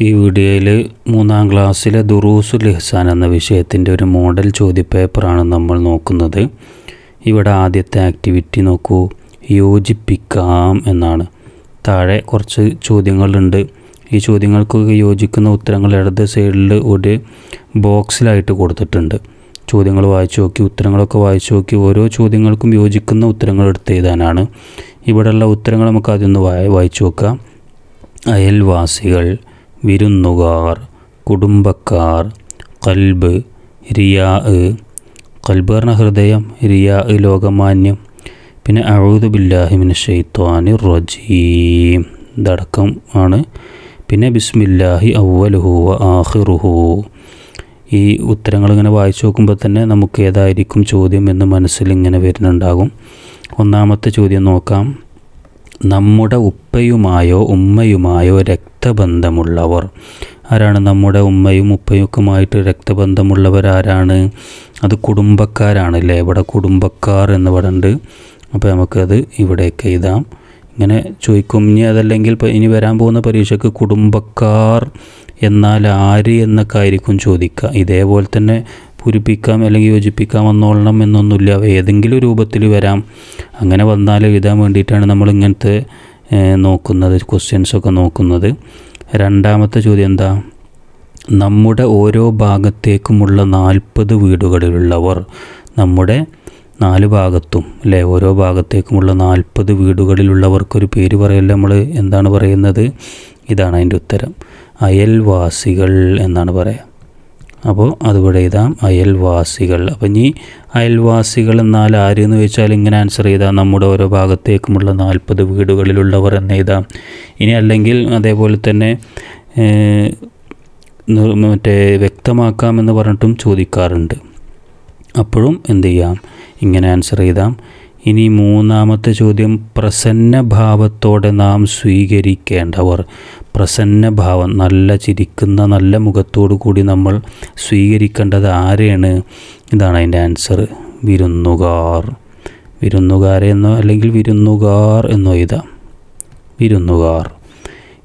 ഈ വീഡിയോയിൽ മൂന്നാം ക്ലാസ്സിലെ ദുറൂസുൽ ഇഹ്സാൻ എന്ന വിഷയത്തിന്റെ ഒരു മോഡൽ ചോദ്യപേപ്പറാണ് നമ്മൾ നോക്കുന്നത്. ഇവിടെ ആദ്യത്തെ ആക്ടിവിറ്റി നോക്കൂ. യോജിപ്പിക്കാം എന്നാണ്. താഴെ കുറച്ച് ചോദ്യങ്ങളുണ്ട്. ഈ ചോദ്യങ്ങൾക്കൊക്കെ യോജിക്കുന്ന ഉത്തരങ്ങൾ ഇടത് സൈഡിൽ ഒരു ബോക്സിലായിട്ട് കൊടുത്തിട്ടുണ്ട്. ചോദ്യങ്ങൾ വായിച്ചു നോക്കി ഉത്തരങ്ങളൊക്കെ വായിച്ചു നോക്കി ഓരോ ചോദ്യങ്ങൾക്കും യോജിക്കുന്ന ഉത്തരങ്ങൾ എടുത്ത് എഴുതാനാണ്. ഇവിടെയുള്ള ഉത്തരങ്ങൾ നമുക്ക് ആദ്യം ഒന്ന് വായിച്ചു നോക്കാം. അയൽവാസികൾ. വിരുന്നുകാർ കുടുംബക്കാർ കൽബ് റിയാ കൽബ് പറഞ്ഞ ഹൃദയം റിയാ ലോകമാന്യം. പിന്നെ അഴുദുബില്ലാഹിമിന് ഷെയ്ത്വാനി റജീം. ഇതടക്കം ആണ്. പിന്നെ ബിസ്മില്ലാഹി അവലുഹു വ ആഹിറുഹു ഈ ഉത്തരങ്ങൾ ഇങ്ങനെ വായിച്ചു നോക്കുമ്പോൾ തന്നെ നമുക്ക് ഏതായിരിക്കും ചോദ്യം എന്ന് മനസ്സിൽ ഇങ്ങനെ വരുന്നുണ്ടാകും. ഒന്നാമത്തെ ചോദ്യം നോക്കാം. നമ്മുടെ ഉപ്പയുമായോ ഉമ്മയുമായോ രക്തബന്ധമുള്ളവർ. ആരാണ് നമ്മുടെ ഉമ്മയും ഉപ്പയുക്കുമായിട്ട് രക്തബന്ധമുള്ളവർ ആരാണ് അത് കുടുംബക്കാരാണല്ലേ? ഇവിടെ കുടുംബക്കാർ എന്ന് പറയുന്നുണ്ട് അപ്പോൾ നമുക്കത് ഇവിടേക്ക് എഴുതാം. ഇങ്ങനെ ചോദിക്കും ഇനി അതല്ലെങ്കിൽ ഇനി വരാൻ പോകുന്ന പരീക്ഷയ്ക്ക് കുടുംബക്കാർ എന്നാൽ ആര് എന്നൊക്കെ ആയിരിക്കും ചോദിക്കുക. ഇതേപോലെ തന്നെ പൂരിപ്പിക്കാം അല്ലെങ്കിൽ യോജിപ്പിക്കാം വന്നോളണം എന്നൊന്നുമില്ല. ഏതെങ്കിലും രൂപത്തിൽ വരാം. അങ്ങനെ വന്നാൽ എഴുതാൻ വേണ്ടിയിട്ടാണ് നമ്മൾ ഇങ്ങനത്തെ നോക്കുന്നത് ക്വസ്റ്റ്യൻസൊക്കെ നോക്കുന്നത്. രണ്ടാമത്തെ ചോദ്യം എന്താ? നമ്മുടെ ഓരോ ഭാഗത്തേക്കുമുള്ള നാൽപ്പത് വീടുകളിലുള്ളവർ നമ്മുടെ നാല് ഭാഗത്തും അല്ലേ? ഓരോ ഭാഗത്തേക്കുമുള്ള നാൽപ്പത് വീടുകളിലുള്ളവർക്കൊരു പേര് പറയല്ല നമ്മൾ എന്താണ് പറയുന്നത്? ഇതാണ് അതിന്റെ ഉത്തരം. അയൽവാസികൾ എന്നാണ് പറയുക അപ്പോൾ അതുകൂടെ എഴുതാം. അയൽവാസികൾ. അപ്പം ഇനി അയൽവാസികൾ എന്നാൽ ആര് എന്ന് വെച്ചാൽ ഇങ്ങനെ ആൻസർ ചെയ്താൽ നമ്മുടെ ഓരോ ഭാഗത്തേക്കുമുള്ള നാൽപ്പത് വീടുകളിലുള്ളവർ എന്ന് എഴുതാം. ഇനി അല്ലെങ്കിൽ അതേപോലെ തന്നെ മറ്റേ വ്യക്തമാക്കാമെന്ന് പറഞ്ഞിട്ടും ചോദിക്കാറുണ്ട്. അപ്പോഴും എന്ത് ചെയ്യാം? ഇങ്ങനെ ആൻസർ ചെയ്താം ഇനി മൂന്നാമത്തെ ചോദ്യം പ്രസന്നഭാവത്തോടെ നാം സ്വീകരിക്കേണ്ടവർ. പ്രസന്നഭാവം നല്ല ചിരിക്കുന്ന നല്ല മുഖത്തോടു കൂടി നമ്മൾ സ്വീകരിക്കേണ്ടത് ആരെയാണ്? ഇതാണ് അതിന്റെ ആൻസർ. വിരുന്നുകാർ. വിരുന്നുകാരെന്നോ അല്ലെങ്കിൽ വിരുന്നുകാർ എന്നോ എഴുതാം. വിരുന്നുകാർ.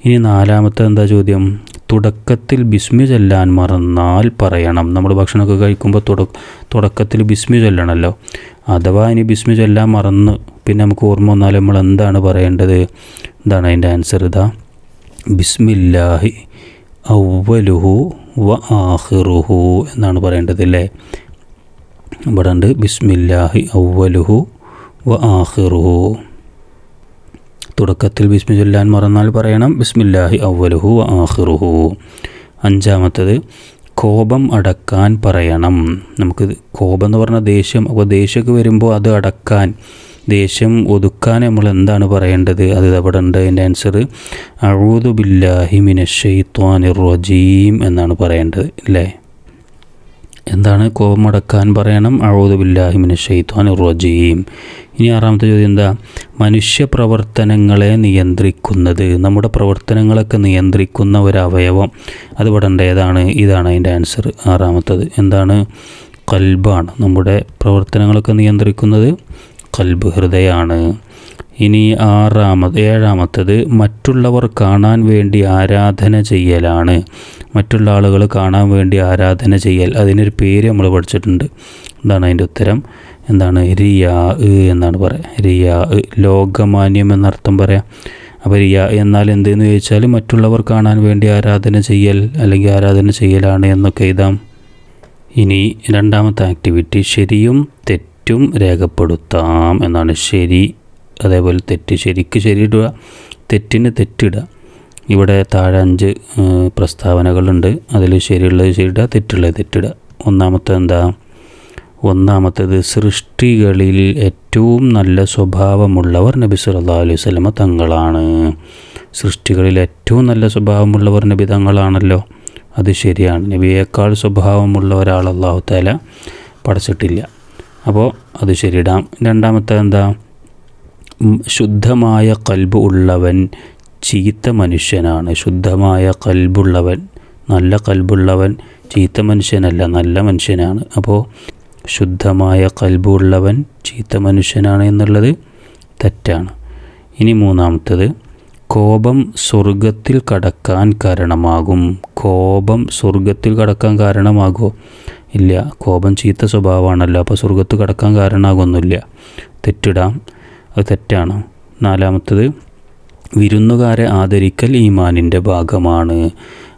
ഇനി നാലാമത്തെ എന്താ ചോദ്യം? തുടക്കത്തിൽ ബിസ്മി ചൊല്ലാൻ മറന്നാൽ പറയണം. നമ്മൾ ഭക്ഷണമൊക്കെ കഴിക്കുമ്പോൾ തുട തുടക്കത്തിൽ ബിസ്മി ചൊല്ലണമല്ലോ അഥവാ ഇനി ബിസ്മി ചൊല്ലാൻ മറന്ന് പിന്നെ നമുക്ക് ഓർമ്മ വന്നാൽ നമ്മൾ എന്താണ് പറയേണ്ടത്? എന്താണ് അതിന്റെ ആൻസർ ഇതാ. ബിസ്മില്ലാഹി ഔവലുഹു വ ആഹിറുഹു എന്നാണ് പറയേണ്ടത് അല്ലേ? ഇവിടെ ഉണ്ട് ബിസ്മില്ലാഹി ഔവലുഹു വ ആഹിറുഹു തുടക്കത്തിൽ ബിസ്മി ചൊല്ലാൻ മറന്നാൽ പറയണം. ബിസ്മില്ലാഹി അവലുഹു ആഹിറുഹു അഞ്ചാമത്തത് കോപം അടക്കാൻ പറയണം. നമുക്ക് കോപം എന്ന് പറഞ്ഞാൽ ദേഷ്യം. അപ്പോൾ ദേഷ്യമൊക്കെ വരുമ്പോൾ അത് അടക്കാൻ ദേഷ്യം ഒതുക്കാൻ നമ്മൾ എന്താണ് പറയേണ്ടത്? അത് അവിടെ ഉണ്ട്. അതിന്റെ ആൻസർ അഴൂദു ബില്ലാഹി മിനഷെയ്ത്വാനിർ റജീം എന്നാണ് പറയേണ്ടത്. അല്ലേ എന്താണ് കോപമടക്കാൻ പറയണം? അഴുതുബില്ലാഹിമിന് ഷെയ്ത്താൻ റജീം. ഇനി ആറാമത്തെ ചോദ്യം എന്താ? മനുഷ്യ പ്രവർത്തനങ്ങളെ നിയന്ത്രിക്കുന്നത്. നമ്മുടെ പ്രവർത്തനങ്ങളൊക്കെ നിയന്ത്രിക്കുന്ന ഒരു അവയവം അത് പെടേണ്ട ഏതാണ് ഇതാണ് അതിന്റെ ആൻസർ. ആറാമത്തത് എന്താണ്? കൽബാണ്. നമ്മുടെ പ്രവർത്തനങ്ങളൊക്കെ നിയന്ത്രിക്കുന്നത് കൽബ് ഹൃദയമാണ്. ഇനി ആറാമത് ഏഴാമത്തത് മറ്റുള്ളവർ കാണാൻ വേണ്ടി ആരാധന ചെയ്യലാണ്. മറ്റുള്ള ആളുകൾ കാണാൻ വേണ്ടി ആരാധന ചെയ്യൽ. അതിനൊരു പേര് നമ്മൾ പഠിച്ചിട്ടുണ്ട്. എന്താണ് അതിന്റെ ഉത്തരം? എന്താണ്? റിയാ എന്നാണ് പറയുക റിയാ ലോകമാന്യം എന്നർത്ഥം പറയാം. അപ്പോൾ റിയാ എന്നാൽ എന്തെന്ന് ചോദിച്ചാൽ മറ്റുള്ളവർ കാണാൻ വേണ്ടി ആരാധന ചെയ്യൽ അല്ലെങ്കിൽ ആരാധന ചെയ്യലാണ് എന്നൊക്കെ എഴുതാം. ഇനി രണ്ടാമത്തെ ആക്ടിവിറ്റി ശരിയും തെറ്റും രേഖപ്പെടുത്താം എന്നാണ്. ശരി അതേപോലെ തെറ്റ് ശരിക്ക് ശരിയിടുക തെറ്റിന് തെറ്റിടുക. ഇവിടെ താഴെ അഞ്ച് പ്രസ്താവനകളുണ്ട്. അതിൽ ശരിയുള്ളത് ശരിയിടുക തെറ്റുള്ളത് തെറ്റിടുക. ഒന്നാമത്തെ എന്താ? ഒന്നാമത്തേത് സൃഷ്ടികളിൽ ഏറ്റവും നല്ല സ്വഭാവമുള്ളവർ നബി സല്ലല്ലാഹു അലൈഹി സ്വലമ തങ്ങളാണ്. സൃഷ്ടികളിൽ ഏറ്റവും നല്ല സ്വഭാവമുള്ളവർ നബി തങ്ങളാണല്ലോ. അത് ശരിയാണ്. നബിയേക്കാൾ സ്വഭാവമുള്ള ഒരാൾ അള്ളാഹു തല പഠിച്ചിട്ടില്ല. അപ്പോൾ അത് ശരിയിടാം. രണ്ടാമത്തെ എന്താ? ശുദ്ധമായ കൽബ് ഉള്ളവൻ ചീത്ത മനുഷ്യനാണ്. ശുദ്ധമായ കൽബുള്ളവൻ നല്ല കൽബുള്ളവൻ ചീത്ത മനുഷ്യനല്ല നല്ല മനുഷ്യനാണ്. അപ്പോൾ ശുദ്ധമായ കൽബുള്ളവൻ ചീത്ത മനുഷ്യനാണ് എന്നുള്ളത് തെറ്റാണ്. ഇനി മൂന്നാമത്തത് കോപം സ്വർഗത്തിൽ കടക്കാൻ കാരണമാകും. കോപം സ്വർഗത്തിൽ കടക്കാൻ കാരണമാകുമോ ഇല്ല കോപം ചീത്ത സ്വഭാവമാണല്ലോ അപ്പോൾ സ്വർഗത്ത് കടക്കാൻ കാരണമാകുമൊന്നുമില്ല തെറ്റിടാം. അത് തെറ്റാണ്. നാലാമത്തത് വിരുന്നുകാരെ ആദരിക്കൽ ഈമാനിന്റെ ഭാഗമാണ്.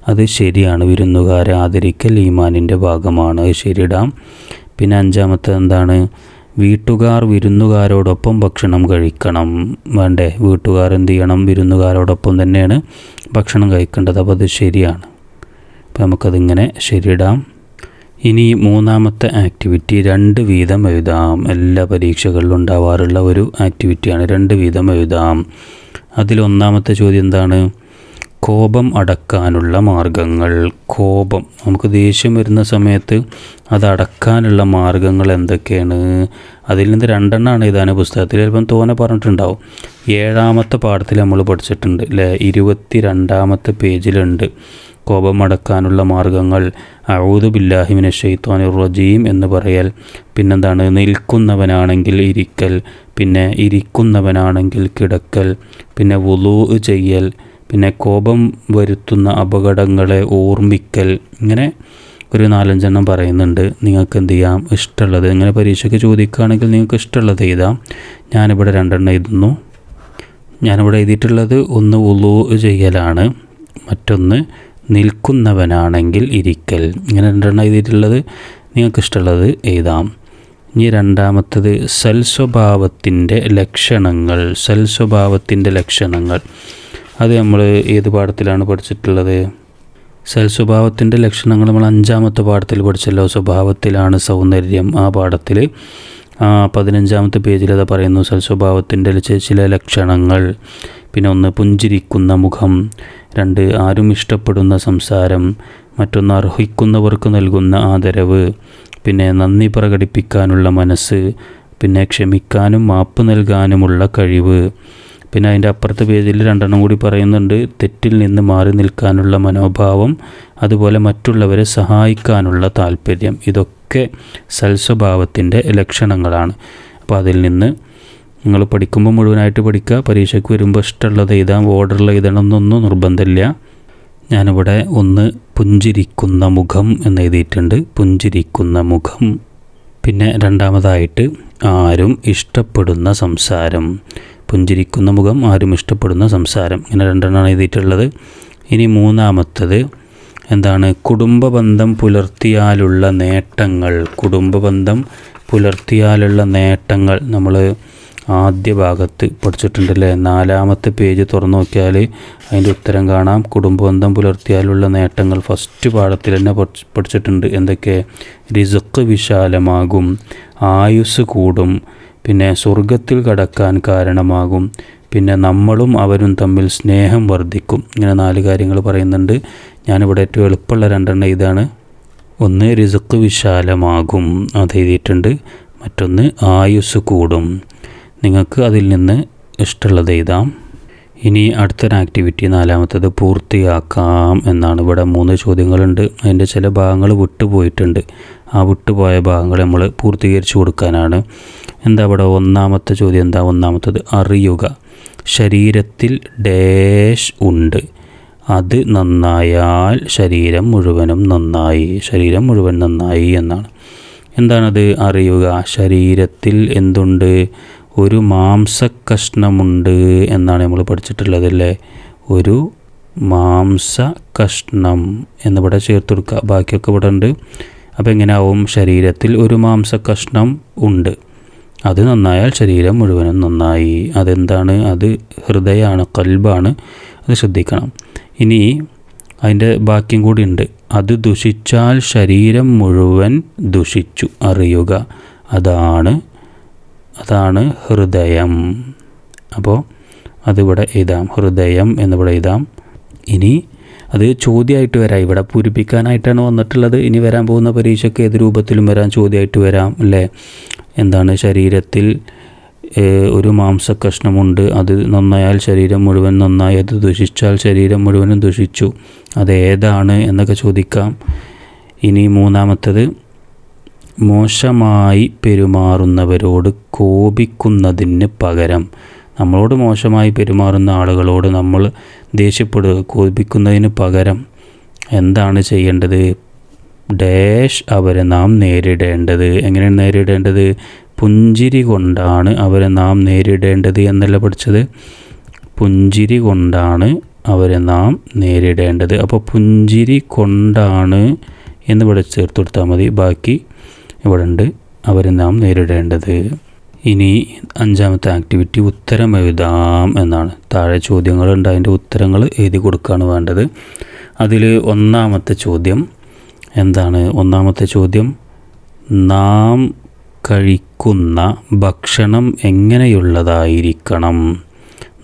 അത് ശരിയാണ്. വിരുന്നുകാരെ ആദരിക്കൽ ഈമാനിന്റെ ഭാഗമാണ്. അത് ശരിയിടാം. പിന്നെ അഞ്ചാമത്തത് എന്താണ്? വീട്ടുകാർ വിരുന്നുകാരോടൊപ്പം ഭക്ഷണം കഴിക്കണം. വേണ്ടേ? വീട്ടുകാർ എന്ത് ചെയ്യണം? വിരുന്നുകാരോടൊപ്പം തന്നെയാണ് ഭക്ഷണം കഴിക്കേണ്ടത്. അപ്പോൾ അത് ശരിയാണ്. അപ്പോൾ നമുക്കതിങ്ങനെ ശരിയിടാം. ഇനി മൂന്നാമത്തെ ആക്ടിവിറ്റി രണ്ട് വീതം എഴുതാം. എല്ലാ പരീക്ഷകളിലും ഉണ്ടാവാറുള്ള ഒരു ആക്ടിവിറ്റിയാണ് രണ്ട് വീതം എഴുതാം. അതിലൊന്നാമത്തെ ചോദ്യം എന്താണ്? കോപം അടക്കാനുള്ള മാർഗങ്ങൾ. കോപം. നമുക്ക് ദേഷ്യം വരുന്ന സമയത്ത് അത് അടക്കാനുള്ള മാർഗങ്ങൾ എന്തൊക്കെയാണ്? അതിൽ നിന്ന് രണ്ടെണ്ണമാണ് ഇതാണ് പുസ്തകത്തിൽ. ചിലപ്പം തോനെ പറഞ്ഞിട്ടുണ്ടാവും. ഏഴാമത്തെ പാഠത്തിൽ നമ്മൾ പഠിച്ചിട്ടുണ്ട് അല്ലേ? ഇരുപത്തി രണ്ടാമത്തെ പേജിലുണ്ട്. കോപം അടക്കാനുള്ള മാർഗങ്ങൾ അഊദു ബില്ലാഹിമിനെ ഷെയ്ത്താനി റജീം എന്ന് പറയൽ. പിന്നെന്താണ്? നിൽക്കുന്നവനാണെങ്കിൽ ഇരിക്കൽ. പിന്നെ ഇരിക്കുന്നവനാണെങ്കിൽ കിടക്കൽ. പിന്നെ വുളൂ ചെയ്യൽ. പിന്നെ കോപം വരുത്തുന്ന അപകടങ്ങളെ ഓർമ്മിക്കൽ. ഇങ്ങനെ ഒരു നാലഞ്ചെണ്ണം പറയുന്നുണ്ട്. നിങ്ങൾക്ക് എന്ത് ചെയ്യാം ഇഷ്ടമുള്ളത് ഇങ്ങനെ പരീക്ഷയ്ക്ക് ചോദിക്കുകയാണെങ്കിൽ നിങ്ങൾക്ക് ഇഷ്ടമുള്ളത് എഴുതാം. ഞാനിവിടെ രണ്ടെണ്ണം എഴുതുന്നു. ഞാനിവിടെ എഴുതിയിട്ടുള്ളത് ഒന്ന് ഉളു ചെയ്യലാണ്. മറ്റൊന്ന് നിൽക്കുന്നവനാണെങ്കിൽ ഇരിക്കൽ. ഇങ്ങനെ രണ്ടെണ്ണം എഴുതിയിട്ടുള്ളത് നിങ്ങൾക്ക് ഇഷ്ടമുള്ളത് എഴുതാം. ഇനി രണ്ടാമത്തത് സൽസ്വഭാവത്തിന്റെ ലക്ഷണങ്ങൾ സൽസ്വഭാവത്തിന്റെ ലക്ഷണങ്ങൾ. അത് നമ്മൾ ഏത് പാഠത്തിലാണ് പഠിച്ചിട്ടുള്ളത്? സൽസ്വഭാവത്തിന്റെ ലക്ഷണങ്ങൾ നമ്മൾ അഞ്ചാമത്തെ പാഠത്തിൽ പഠിച്ചല്ലോ. സ്വഭാവത്തിലാണ് സൗന്ദര്യം ആ പാഠത്തിൽ. പതിനഞ്ചാമത്തെ പേജിൽ അത് പറയുന്നു സൽസ്വഭാവത്തിന്റെ ചില ലക്ഷണങ്ങൾ. പിന്നെ ഒന്ന് പുഞ്ചിരിക്കുന്ന മുഖം രണ്ട് ആരും ഇഷ്ടപ്പെടുന്ന സംസാരം മറ്റൊന്ന് അർഹിക്കുന്നവർക്ക് നൽകുന്ന ആദരവ് പിന്നെ നന്ദി പ്രകടിപ്പിക്കാനുള്ള മനസ്സ് പിന്നെ ക്ഷമിക്കാനും മാപ്പ് നൽകാനുമുള്ള കഴിവ്. പിന്നെ അതിന്റെ അപ്പുറത്തെ പേജിൽ രണ്ടെണ്ണം കൂടി പറയുന്നുണ്ട് തെറ്റിൽ നിന്ന് മാറി നിൽക്കാനുള്ള മനോഭാവം അതുപോലെ മറ്റുള്ളവരെ സഹായിക്കാനുള്ള താല്പര്യം. ഇതൊക്കെ സൽസ്വഭാവത്തിന്റെ ലക്ഷണങ്ങളാണ്. അപ്പോൾ അതിൽ നിന്ന് നിങ്ങൾ പഠിക്കുമ്പോൾ മുഴുവനായിട്ട് പഠിക്കുക. പരീക്ഷയ്ക്ക് വരുമ്പോൾ ഇഷ്ടമുള്ളത് എഴുതാം. ഓർഡറിൽ എഴുതണമെന്നൊന്നും നിർബന്ധമില്ല. ഞാനിവിടെ ഒന്ന് പുഞ്ചിരിക്കുന്ന മുഖം എന്ന് എഴുതിയിട്ടുണ്ട്. പുഞ്ചിരിക്കുന്ന മുഖം. പിന്നെ രണ്ടാമതായിട്ട് ആരും ഇഷ്ടപ്പെടുന്ന സംസാരം. പുഞ്ചിരിക്കുന്ന മുഖം ആരും ഇഷ്ടപ്പെടുന്ന സംസാരം. ഇങ്ങനെ രണ്ടെണ്ണമാണ് എഴുതിയിട്ടുള്ളത്. ഇനി മൂന്നാമത്തത് എന്താണ്? കുടുംബബന്ധം പുലർത്തിയാലുള്ള നേട്ടങ്ങൾ. കുടുംബബന്ധം പുലർത്തിയാലുള്ള നേട്ടങ്ങൾ. നമ്മൾ ആദ്യ ഭാഗത്ത് പഠിച്ചിട്ടുണ്ടല്ലേ? നാലാമത്തെ പേജ് തുറന്നു നോക്കിയാൽ അതിന്റെ ഉത്തരം കാണാം. കുടുംബബന്ധം പുലർത്തിയാലുള്ള നേട്ടങ്ങൾ ഫസ്റ്റ് പാഠത്തിൽ തന്നെ പഠിച്ചിട്ടുണ്ട്. എന്തൊക്കെ? റിസക്ക് വിശാലമാകും ആയുസ് കൂടും പിന്നെ സ്വർഗത്തിൽ കടക്കാൻ കാരണമാകും പിന്നെ നമ്മളും അവരും തമ്മിൽ സ്നേഹം വർദ്ധിക്കും. ഇങ്ങനെ നാല് കാര്യങ്ങൾ പറയുന്നുണ്ട്. ഞാനിവിടെ ഏറ്റവും എളുപ്പമുള്ള രണ്ടെണ്ണം ഇതാണ്. ഒന്ന് റിസക്ക് വിശാലമാകും. അത് എഴുതിയിട്ടുണ്ട്. മറ്റൊന്ന് ആയുസ് കൂടും. നിങ്ങൾക്ക് അതിൽ നിന്ന് ഇഷ്ടമുള്ളത് എഴുതാം. ഇനി അടുത്തൊരു ആക്ടിവിറ്റി നാലാമത്തത് പൂർത്തിയാക്കാം എന്നാണ്. ഇവിടെ മൂന്ന് ചോദ്യങ്ങളുണ്ട്. അതിന്റെ ചില ഭാഗങ്ങൾ വിട്ടുപോയിട്ടുണ്ട്. ആ വിട്ടുപോയ ഭാഗങ്ങൾ നമ്മൾ പൂർത്തീകരിച്ചു കൊടുക്കാനാണ്. എന്താ ഇവിടെ ഒന്നാമത്തെ ചോദ്യം? എന്താ ഒന്നാമത്തത്? അറിയുക. ശരീരത്തിൽ ഡേഷ് ഉണ്ട്. അത് നന്നായാൽ ശരീരം മുഴുവനും നന്നായി. ശരീരം മുഴുവൻ നന്നായി എന്നാണ്. എന്താണത്? അറിയുക. ശരീരത്തിൽ എന്തുണ്ട്? ഒരു മാംസക്കഷ്ണമുണ്ട് എന്നാണ് നമ്മൾ പഠിച്ചിട്ടുള്ളത് അല്ലേ ഒരു മാംസ കഷ്ണം എന്നിവിടെ ചേർത്ത് കൊടുക്കുക. ബാക്കിയൊക്കെ ഇവിടെ ഉണ്ട്. അപ്പോൾ എങ്ങനെയാവും? ശരീരത്തിൽ ഒരു മാംസ കഷ്ണം ഉണ്ട്. അത് നന്നായാൽ ശരീരം മുഴുവനും നന്നായി. അതെന്താണ്? അത് ഹൃദയമാണ് കൽബാണ്. അത് ശ്രദ്ധിക്കണം. ഇനി അതിന്റെ ബാക്കിയും കൂടി ഉണ്ട്. അത് ദുഷിച്ചാൽ ശരീരം മുഴുവൻ ദുഷിച്ചു. അറിയുക. അതാണ് അതാണ് ഹൃദയം. അപ്പോൾ അതിവിടെ എഴുതാം. ഹൃദയം എന്നിവിടെ എഴുതാം. ഇനി അത് ചോദ്യമായിട്ട് വരാം. ഇവിടെ പൂരിപ്പിക്കാനായിട്ടാണ് വന്നിട്ടുള്ളത്. ഇനി വരാൻ പോകുന്ന പരീക്ഷയ്ക്ക് ഏത് രൂപത്തിലും വരാം ചോദ്യമായിട്ട് വരാം അല്ലേ? എന്താണ്? ശരീരത്തിൽ ഒരു മാംസകഷ്ണമുണ്ട് അത് നന്നായാൽ ശരീരം മുഴുവൻ നന്നായി. അത് ദുഷിച്ചാൽ ശരീരം മുഴുവനും ദുഷിച്ചു. അത് ഏതാണ് എന്നൊക്കെ ചോദിക്കാം. ഇനി മൂന്നാമത്തത് മോശമായി പെരുമാറുന്നവരോട് കോപിക്കുന്നതിന് പകരം നമ്മളോട് മോശമായി പെരുമാറുന്ന ആളുകളോട് നമ്മൾ ദേഷ്യപ്പെടുക കോപിക്കുന്നതിന് പകരം എന്താണ് ചെയ്യേണ്ടത്? ഡാഷ് അവരെ നാം നേരിടേണ്ടത്. എങ്ങനെയാണ് നേരിടേണ്ടത്? പുഞ്ചിരി കൊണ്ടാണ് അവരെ നാം നേരിടേണ്ടത് എന്നല്ല പഠിച്ചത്? പുഞ്ചിരി കൊണ്ടാണ് അവരെ നാം നേരിടേണ്ടത്. അപ്പോൾ പുഞ്ചിരി കൊണ്ടാണ് എന്ന് ഇവിടെ ചേർത്ത് കൊടുത്താൽ മതി. ബാക്കി ഇവിടെ ഉണ്ട് അവരെ നാം നേരിടേണ്ടത്. ഇനി അഞ്ചാമത്തെ ആക്ടിവിറ്റി ഉത്തരം എഴുതാം എന്നാണ്. താഴെ ചോദ്യങ്ങളുണ്ട്. അതിന്റെ ഉത്തരങ്ങൾ എഴുതി കൊടുക്കുകയാണ് വേണ്ടത്. അതിൽ ഒന്നാമത്തെ ചോദ്യം എന്താണ്? ഒന്നാമത്തെ ചോദ്യം നാം കഴിക്കുന്ന ഭക്ഷണം എങ്ങനെയുള്ളതായിരിക്കണം?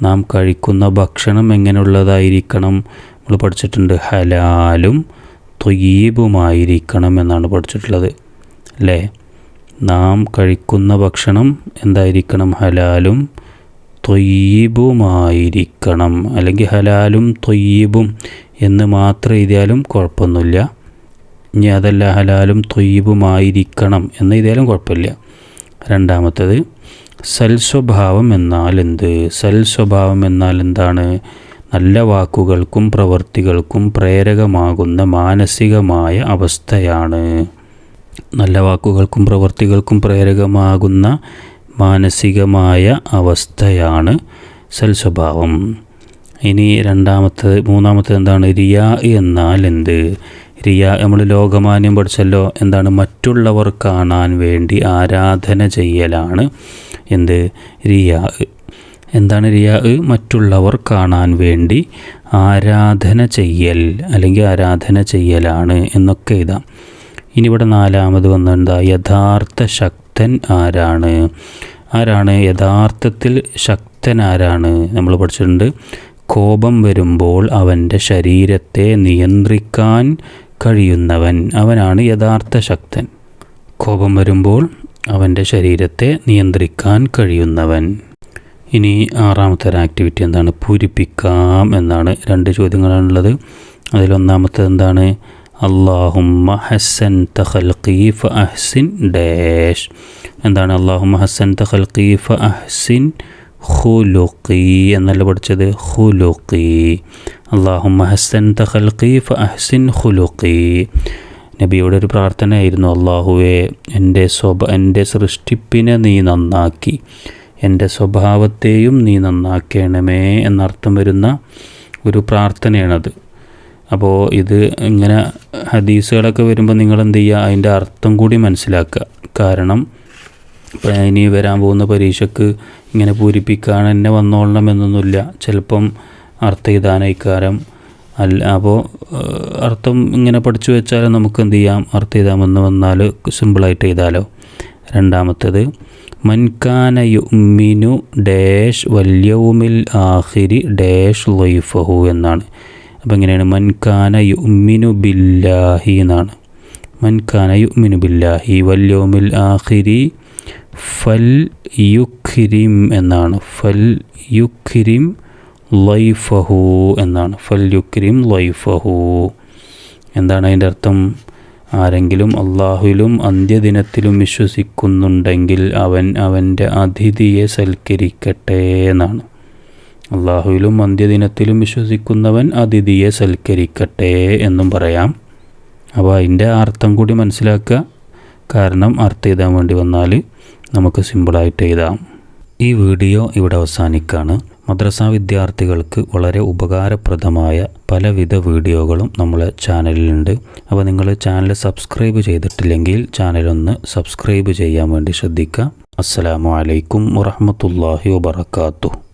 നാം കഴിക്കുന്ന ഭക്ഷണം എങ്ങനെയുള്ളതായിരിക്കണം? നമ്മൾ പഠിച്ചിട്ടുണ്ട് ഹലാലും തൊയ്യീബുമായിരിക്കണം എന്നാണ് പഠിച്ചിട്ടുള്ളത്. അല്ലേ നാം കഴിക്കുന്ന ഭക്ഷണം എന്തായിരിക്കണം? ഹലാലും തൊയ്യീബുമായിരിക്കണം. അല്ലെങ്കിൽ ഹലാലും തൊയ്യീബും എന്ന് മാത്രം എഴുതിയാലും കുഴപ്പമൊന്നുമില്ല. ഇനി അതല്ല ഹലാലും തൊയ്യീബുമായിരിക്കണം എന്ന് എഴുതിയാലും കുഴപ്പമില്ല. രണ്ടാമത്തത് സൽസ്വഭാവം എന്നാൽ എന്ത്? സൽസ്വഭാവം എന്നാൽ എന്താണ്? നല്ല വാക്കുകൾക്കും പ്രവൃത്തികൾക്കും പ്രേരകമാകുന്ന മാനസികമായ അവസ്ഥയാണ്. നല്ല വാക്കുകൾക്കും പ്രവർത്തികൾക്കും പ്രേരകമാകുന്ന മാനസികമായ അവസ്ഥയാണ് സൽസ്വഭാവം. ഇനി രണ്ടാമത്തത് മൂന്നാമത്തത് എന്താണ്? റിയ എന്നാൽ എന്ത്? റിയ നമ്മൾ ലോകമാന്യം പഠിച്ചല്ലോ. എന്താണ്? മറ്റുള്ളവർ കാണാൻ വേണ്ടി ആരാധന ചെയ്യലാണ്. എന്ത്? റിയ. എന്താണ് റിയ? മറ്റുള്ളവർ കാണാൻ വേണ്ടി ആരാധന ചെയ്യൽ അല്ലെങ്കിൽ ആരാധന ചെയ്യലാണ് എന്നൊക്കെ എഴുതാം. ഇനി ഇവിടെ നാലാമത് വന്നെന്താ? യഥാർത്ഥ ശക്തൻ ആരാണ്? ആരാണ്? യഥാർത്ഥത്തിൽ ശക്തൻ ആരാണ്? നമ്മൾ പഠിച്ചിട്ടുണ്ട്. കോപം വരുമ്പോൾ അവന്റെ ശരീരത്തെ നിയന്ത്രിക്കാൻ കഴിയുന്നവൻ അവനാണ് യഥാർത്ഥ ശക്തൻ. കോപം വരുമ്പോൾ അവന്റെ ശരീരത്തെ നിയന്ത്രിക്കാൻ കഴിയുന്നവൻ. ഇനി ആറാമത്തെ ഒരു ആക്ടിവിറ്റി എന്താണ്? പൂരിപ്പിക്കാം എന്നാണ് രണ്ട് ചോദ്യങ്ങളാണുള്ളത്. അതിലൊന്നാമത്തെ എന്താണ് അള്ളാഹുമ്മ ഹസൻ തഖൽഖീഫ് അഹ്സിൻ ഡാഷ് എന്താണ് അള്ളാഹുമ്മ ഹസൻ തഖൽഖീഫ് അഹ്സിൻ ഖുലുഖി എന്നല്ല പഠിച്ചത്? ഹുലുഖി അള്ളാഹുമ്മ ഹസൻ തഖൽഖീഫ് അഹ്സിൻ ഹുലുഖി നബിയുടെ ഒരു പ്രാർത്ഥനയായിരുന്നു. അള്ളാഹുവെ എന്റെ സ്വഭ എന്റെ സൃഷ്ടിപ്പിനെ നീ നന്നാക്കി. എന്റെ സ്വഭാവത്തെയും നീ നന്നാക്കണമേ എന്നർത്ഥം വരുന്ന ഒരു പ്രാർത്ഥനയാണത്. അപ്പോൾ ഇത് ഇങ്ങനെ ഹദീസുകളൊക്കെ വരുമ്പോൾ നിങ്ങൾ എന്ത് ചെയ്യുക അതിന്റെ അർത്ഥം കൂടി മനസ്സിലാക്കുക കാരണം ഇപ്പം ഇനി വരാൻ പോകുന്ന പരീക്ഷക്ക് ഇങ്ങനെ പൂരിപ്പിക്കാൻ തന്നെ വന്നോളണം എന്നൊന്നുമില്ല. ചിലപ്പം അർത്ഥവിധാനയിക്കാരം അല്ല അപ്പോൾ അർത്ഥം ഇങ്ങനെ പഠിച്ചു വെച്ചാൽ നമുക്ക് എന്ത് ചെയ്യാം? അർത്ഥം എഴുതാമെന്ന് വന്നാൽ സിമ്പിളായിട്ട് ചെയ്താലോ രണ്ടാമത്തേത് മൻകാന യുമിനു ഡാഷ് വല്യവുമിൽ ആഹിരി ഡാഷ് ലൈഫഹു എന്നാണ്. അപ്പോൾ എങ്ങനെയാണ് മൻഖാന യുമിനു ബില്ലാഹി എന്നാണ്. മൻഖാന യുമിനു ബില്ലാഹി വല്യോമിൽ ആഹിരി ഫൽ യുഖിരിം എന്നാണ്. ഫൽ യുഖിരിം ലൈഫഹു എന്നാണ്. ഫൽ യുക്രിം ലൈഫഹു. എന്താണ് അതിന്റെ അർത്ഥം? ആരെങ്കിലും അള്ളാഹുലും അന്ത്യദിനത്തിലും വിശ്വസിക്കുന്നുണ്ടെങ്കിൽ അവൻ അവന്റെ അതിഥിയെ സൽക്കരിക്കട്ടെ എന്നാണ്. അള്ളാഹുവിലും അന്ത്യദിനത്തിലും വിശ്വസിക്കുന്നവൻ അതിഥിയെ സൽക്കരിക്കട്ടെ എന്നും പറയാം. അപ്പോൾ അതിന്റെ അർത്ഥം കൂടി മനസ്സിലാക്കുക. കാരണം അർത്ഥം എഴുതാൻ വേണ്ടി വന്നാൽ നമുക്ക് സിമ്പിളായിട്ട് എഴുതാം. ഈ വീഡിയോ ഇവിടെ അവസാനിക്കുകയാണ് മദ്രസാ വിദ്യാർത്ഥികൾക്ക് വളരെ ഉപകാരപ്രദമായ പലവിധ വീഡിയോകളും നമ്മളെ ചാനലിലുണ്ട്. അപ്പോൾ നിങ്ങൾ ചാനൽ സബ്സ്ക്രൈബ് ചെയ്തിട്ടില്ലെങ്കിൽ ചാനലൊന്ന് സബ്സ്ക്രൈബ് ചെയ്യാൻ വേണ്ടി ശ്രദ്ധിക്കുക. അസ്സലാമു അലൈക്കും വറഹമത്തല്ലാഹി വബർക്കാത്തു